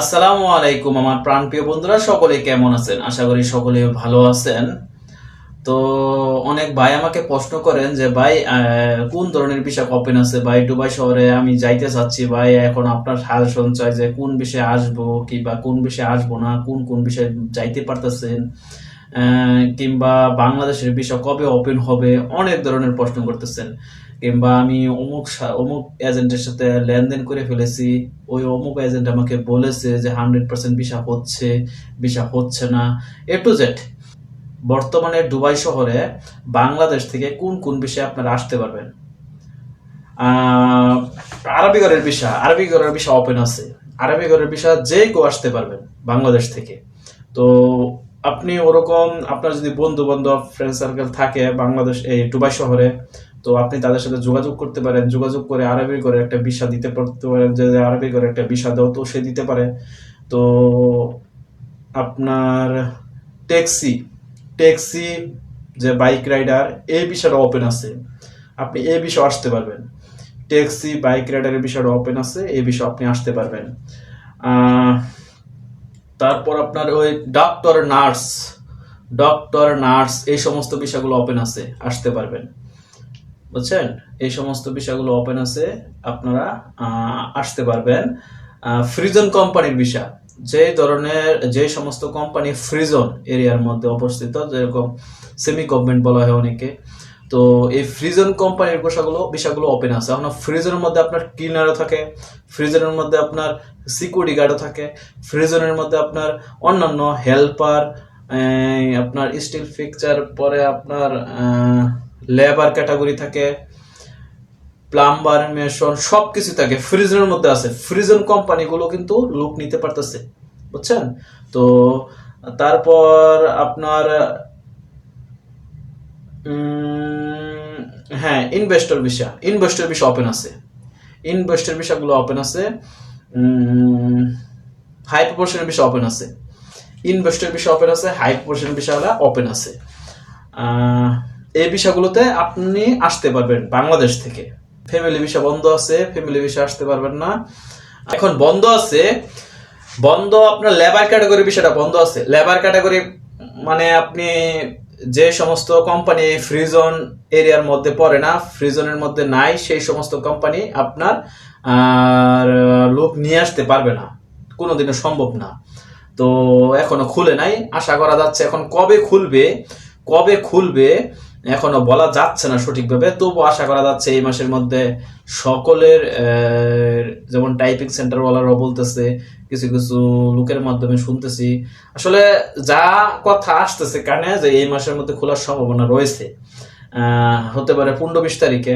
আসসালামু আলাইকুম, আমার প্রাণপ্রিয় বন্ধুরা, সকলে কেমন আছেন? আশা করি সকলে ভালো আছেন। তো অনেক ভাই আমাকে প্রশ্ন করেন যে, ভাই কোন ধরনের বিষয় ওপেন আছে? ভাই, দুবাই শহরে আমি যাইতে চাচ্ছি, ভাই, এখন আপনার হাল সঞ্চয় যে কোন বিষয়ে আসব কিংবা কোন বিষয়ে আসব না, কোন কোন বিষয়ে যাইতে পারতেছেন? কিংবা বাংলাদেশের বিষয় কবে ওপেন হবে অনেক ধরনের প্রশ্ন করতেছেন। কিংবা আমি অমুক অমুক এজেন্টের সাথে লেনদেন করে ফেলেছি ওই অমুক এজেন্ট আমাকে বলেছে যে হান্ড্রেড পার্সেন্ট ভিসা হচ্ছে ভিসা হচ্ছে না। এ টু জেড বর্তমানে দুবাই শহরে বাংলাদেশ থেকে কোন কোন বিষয়ে আপনারা আসতে পারবেন? আহ, আরবিগরের ভিসা আরবিগরের ভিসা ওপেন আছে। আরবিগরের ভিসা যে কেউ আসতে পারবেন বাংলাদেশ থেকে। তো আপনি ওরকম, আপনার যদি বন্ধু বান্ধব ফ্রেন্ড সার্কেল থাকে বাংলাদেশ এই দুবাই শহরে, তো আপনি তাদের সাথে যোগাযোগ করতে পারেন, যোগাযোগ করে আরবি করে একটা ভিসা দিতে পারতে পারেন, যে আরবি করে একটা ভিসা দাও, তো সে দিতে পারে। তো আপনার ট্যাক্সি ট্যাক্সি যে বাইক রাইডার এই বিষয়টা ওপেন আছে। আপনি এই বিষয়ে আসতে পারবেন। ট্যাক্সি বাইক রাইডারের বিষয়টা ওপেন আছে, এই বিষয়ে আপনি আসতে পারবেন। তারপর আপনার ওই ডক্টর নার্স ডক্টর নার্স এই সমস্ত বিষয়গুলো ওপেন আছে, আসতে পারবেন। বুঝছেন? এই সমস্ত বিষয়গুলো ওপেন আছে, আপনারা আসতে পারবেন। ফ্রিজন কোম্পানির বিষয়। যে ধরনের, যে সমস্ত কোম্পানি ফ্রিজন এরিয়ার মধ্যে অবস্থিত, যেরকম সেমি গভর্নমেন্ট বলা হয় অনেকে তো এই ফ্রিজন কোম্পানির বিষয়গুলো বিষয়গুলো ওপেন আছে। এখন ফ্রিজনের মধ্যে আপনার ক্লিনারও থাকে ফ্রিজনের মধ্যে আপনার সিকিউরিটি গার্ডও থাকে ফ্রিজনের মধ্যে আপনার অন্যান্য হেল্পার আপনার স্টিল ফিকচার পরে আপনার লেবার ক্যাটাগরি থাকে প্লাম্বার মেশন সব কিছু থাকে ফ্রিজনের মধ্যে আছে। ফ্রিজন কোম্পানিগুলো কিন্তু লোক নিতে পারতেছে। বুঝছেন? তো, তারপর আপনার হ্যাঁ investor visa investor visa open আছে। ইনভেস্টর ভিসাগুলো ওপেন আছে। হাই প্রপোর্শনের ভিসা ওপেন আছে। ইনভেস্টর ভিসা ওপেন আছে হাই প্রপোর্শনের ভিসাগুলো ওপেন আছে। এই বিষয়গুলোতে আপনি আসতে পারবেন বাংলাদেশ থেকে। ফ্যামিলি ভিসা বন্ধ আছে ফ্যামিলি ভিসা আসতে পারবেন না। এখন বন্ধ আছে, বন্ধ আপনার লেবার ক্যাটাগরি বিষয়টা বন্ধ আছে। লেবার ক্যাটাগরি মানে আপনি যে সমস্ত কোম্পানি ফ্রিজন এরিয়ার মধ্যে পড়ে না ফ্রিজনের মধ্যে নাই, সেই সমস্ত কোম্পানি আপনার লোক নিয়ে আসতে পারবে না। কোনোদিনও সম্ভব না। তো এখনও খুলে নাই। আশা করা যাচ্ছে এখন কবে খুলবে কবে খুলবে এখনও বলা যাচ্ছে না সঠিকভাবে, তবু আশা করা যাচ্ছে এই মাসের মধ্যে সকলের যেমন টাইপিং সেন্টার ওয়ালারাও বলতেছে, কিছু কিছু লোকের মাধ্যমে শুনতেছি। আসলে যা কথা আসতেছে কানে যে এই মাসের মধ্যে খোলার সম্ভাবনা রয়েছে। হতে পারে পনেরো বিশ তারিখে।